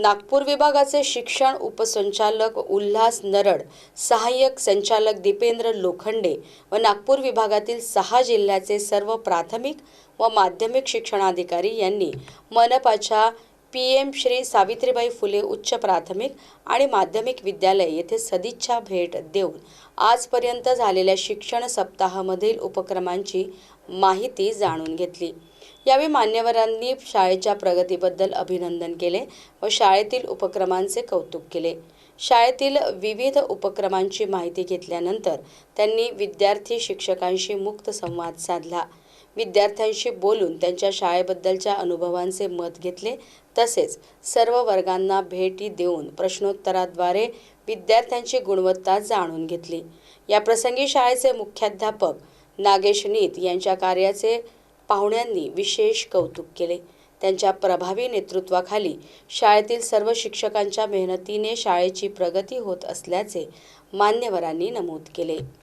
नागपूर विभागाचे शिक्षण उपसंचालक उल्हास नरड सहाय्यक संचालक दीपेंद्र लोखंडे व नागपूर विभागातील सहा जिल्ह्याचे सर्व प्राथमिक व माध्यमिक शिक्षणाधिकारी यांनी मनपाच्या पी एम श्री सावित्रीबाई फुले उच्च प्राथमिक आणि माध्यमिक विद्यालय येथे सदिच्छा भेट देऊन आजपर्यंत झालेल्या शिक्षण सप्ताहामधील उपक्रमांची माहिती जाणून घेतली. यावेळी मान्यवरांनी शाळेच्या प्रगतीबद्दल अभिनंदन केले व शाळेतील उपक्रमांचे कौतुक केले. शाळेतील विविध उपक्रमांची माहिती घेतल्यानंतर त्यांनी विद्यार्थी शिक्षकांशी मुक्त संवाद साधला. विद्यार्थ्यांशी बोलून त्यांच्या शाळेबद्दलच्या अनुभवांचे मत घेतले. तसेच सर्व वर्गांना भेटी देऊन प्रश्नोत्तराद्वारे विद्यार्थ्यांची गुणवत्ता जाणून घेतली. या प्रसंगी शाळेचे मुख्याध्यापक नागेश नीत यांच्या कार्याचे पाहुण्यांनी विशेष कौतुक केले. त्यांच्या प्रभावी नेतृत्वाखाली शाळेतील सर्व शिक्षकांच्या मेहनतीने शाळेची प्रगती होत असल्याचे मान्यवरांनी नमूद केले.